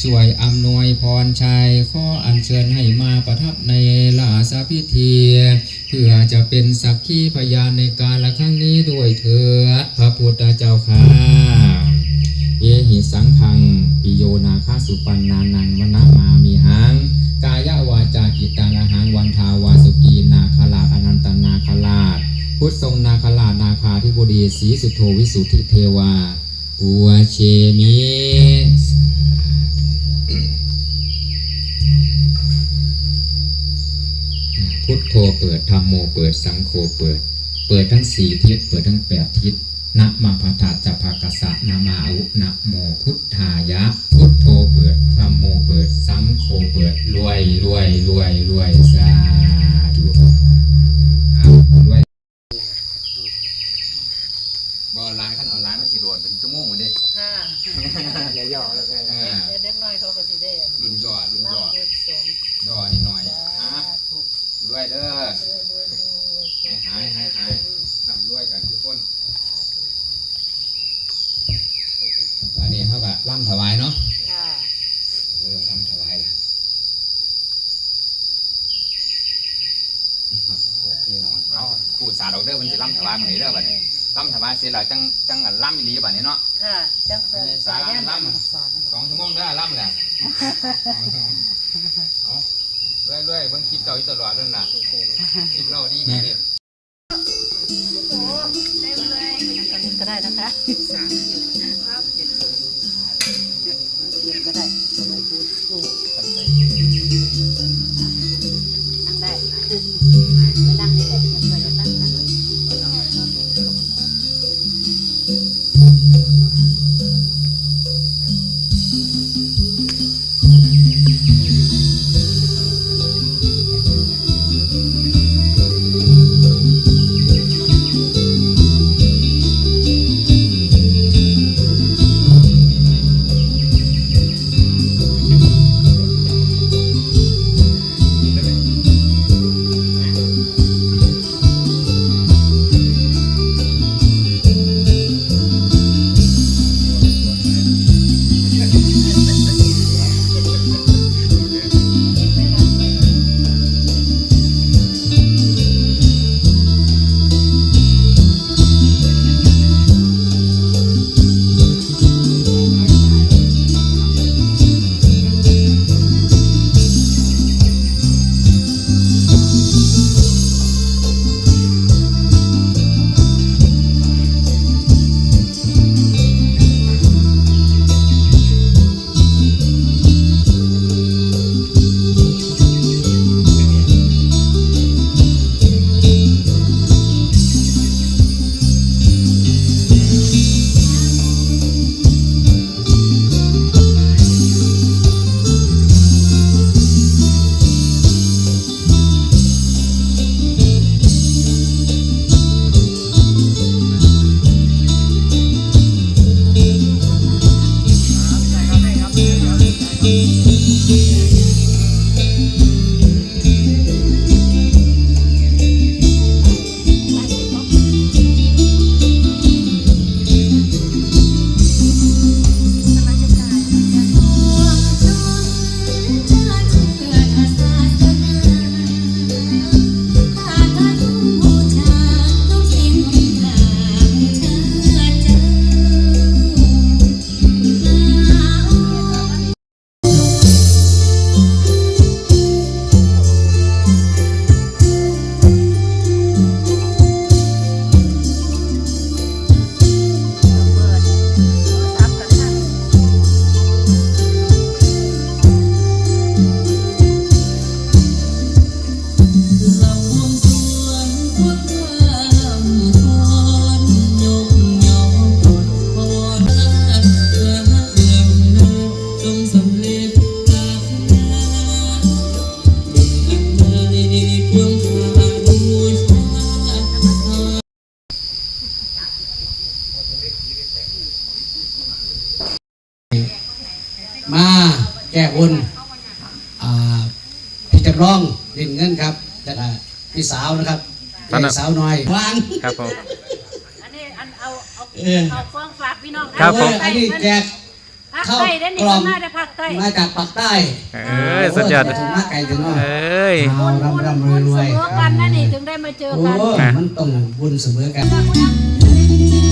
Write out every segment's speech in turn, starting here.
ช่วยอำนวยพรชัยขออัญเชิญให้มาประทับในลาสาพิธีเพื่อจะเป็นสักขีพยานในการละครั้งนี้ด้วยเถิดพระพุทธเจ้าค่ะเอหิสังขังปิโยนาคาสุปันนานังวนามามีหัง กายวาจากิตังอหังวันทาวาสุกีนาคลาอนันตนาคลาชพุทธทรงนาคลานาคาธิบดีสีสุโธวิสุทธิเทวาปัวเชมิพุ รมโมเปิดสังโฆเปิด เปิดทั้งสี่ทิศเปิดทั้งแปดทิศนะมาพัทาจะภากษะนามาอุนะโมพุทธายะ พุทโธเปิดธรรมโมเปิด สังโฆเปิดรวยรวยรวยรวยสาธุเอารวยบอลายขั้นออนไลน์มันสิโดนเป็นชั่วโมงเลย ค่ะ อย่าย่อแล้วไง เออ เดี๋ยวเด็กน้อยเขาก็สิได้ รุ่นย่อรุ่นย่อ เล่าเรื่องสงฆ์ ย่อนิดหน่อย สา อะ ธุ รวยเด้อ ด้วยด้วยด้วย ให้หายให้หายทำรวยกันทุกคน อันนี้เขาแบบร่ำถวายเนาะ ค่ะ เออร่ำถวายละโอเคเนาะ เอาผู้สาดอกเด้อมันจะร่ำถวายมันนี้เด้อบัดนี้ร่ำถวายเสร็จแล้วจังจังอันร่ำอีหลีบัดนี้เนาะค่ะจังเปิดสาสายรยานล่ำสอนสองชั่วโมงเด้อร่ำแหละเอาเรื่อยๆเบิ่งคลิปเก่าอยู่ตลอดนั่นล่ะคลิปเราดีดีเด้อตอนนี้ก็ได้นะคะ พี่สาวนะครับตอนนั้น พี่สาวน้อยวาง ครับผม อันนี้อันเอาเอาเออ เอาฟ้องฝากพี่น้องครับผม เอออันนี้แจก ภาคข้าวใต้ได้นี่กล่อก็มมาได้ภาคใต้มาจากปากใต้เอ้ยสุดยอด ถึงมาไกลถึงเนาะเอ้ย เอาบุญร่ำร่ำรบุวยญรวเสยมอกันนะนี่ถึงได้มาเจอโอ้กัน มันต้องบุญเสมอกันเอา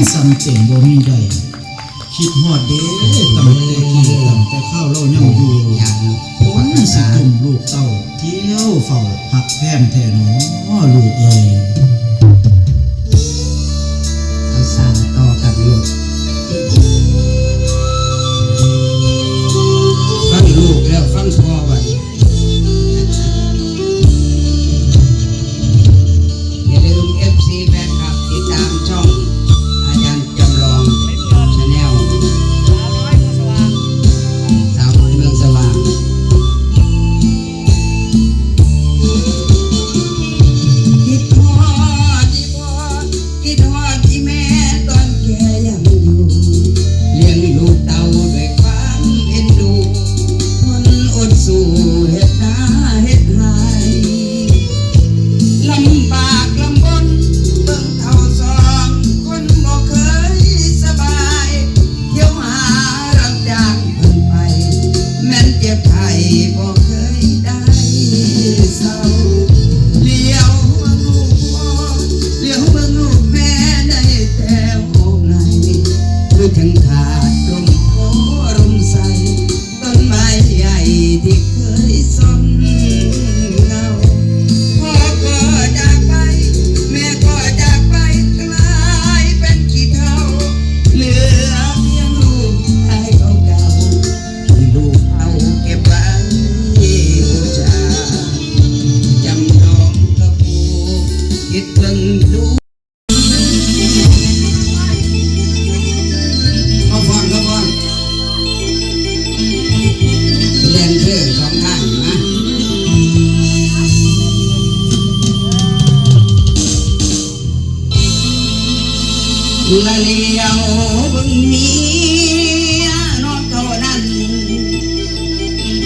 วเสียงสำเจ๋งบ่มีได้คิดฮอดเด้ตั้งแต่กี้ตั้งแต่ข้าวเล่ายังอยู่ผมสิตุ่มลูกเต้าเที่ยวเฝ้าหักแพมแท่หนอลูกเอ๋ย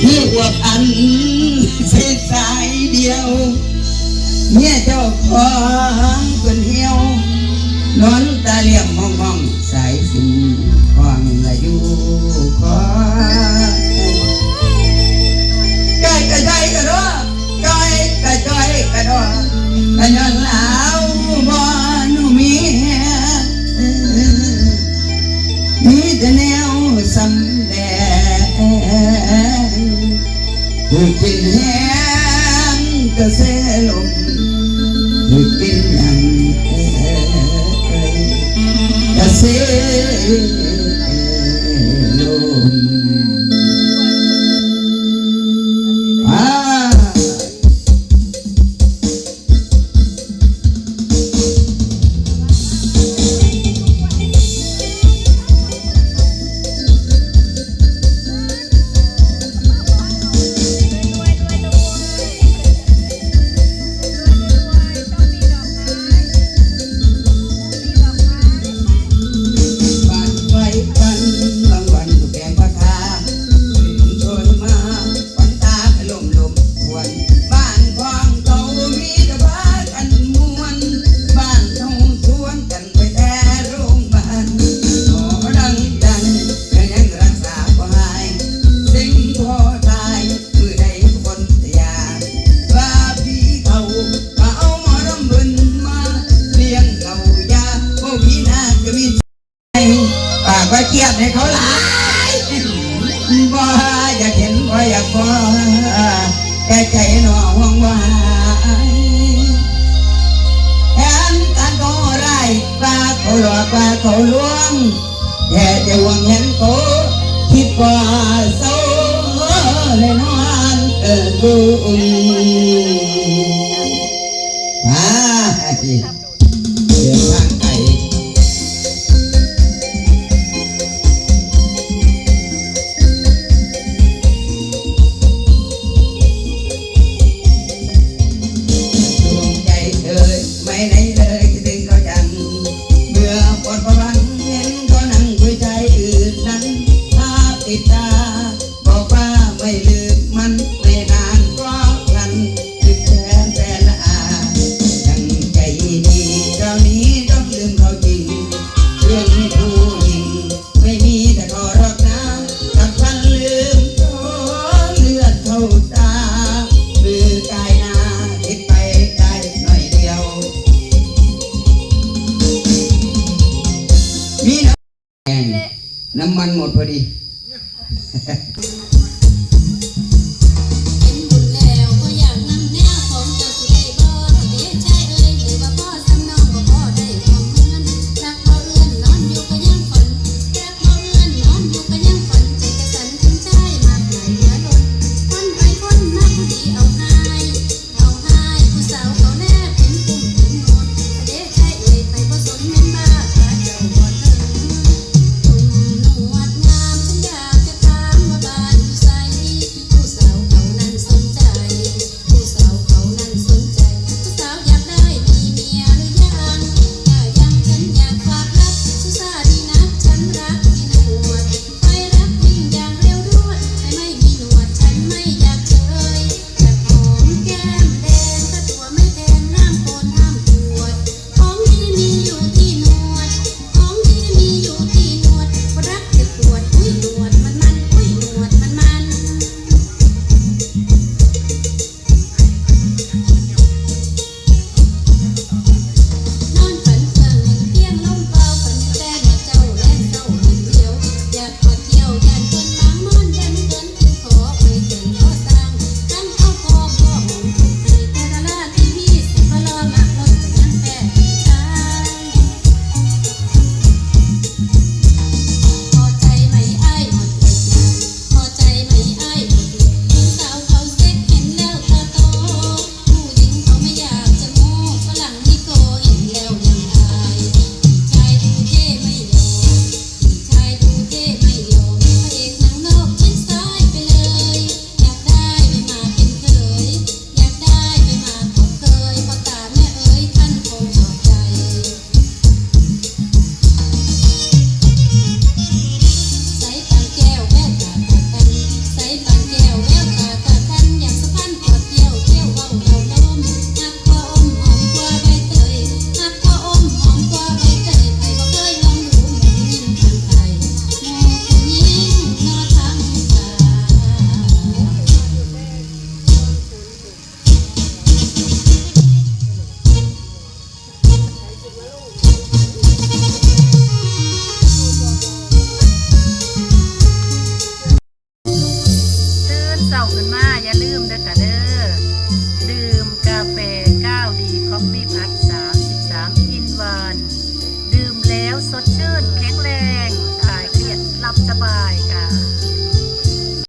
เพื่ออวบอันส้นสายเดียวเมียเจ้าของเป็นเหี่ยวนอนตาเหลี่ยมมองมองๆสายสินควางละอยู่คอใจกระใจกระดอจอยกระจอยกระดอกระย้อนลาวบ่หนูมีมีแต่แนวสำ ผู้กินแห้ อยากพอแต่ใจหนอห่วงวายแทนกันก็ไรปลาเขาหลอกปลาเขาลวงแต่จะหวังเห็นเขาคิดว่าเศร้าเลยนอนเกิดบุญอ่า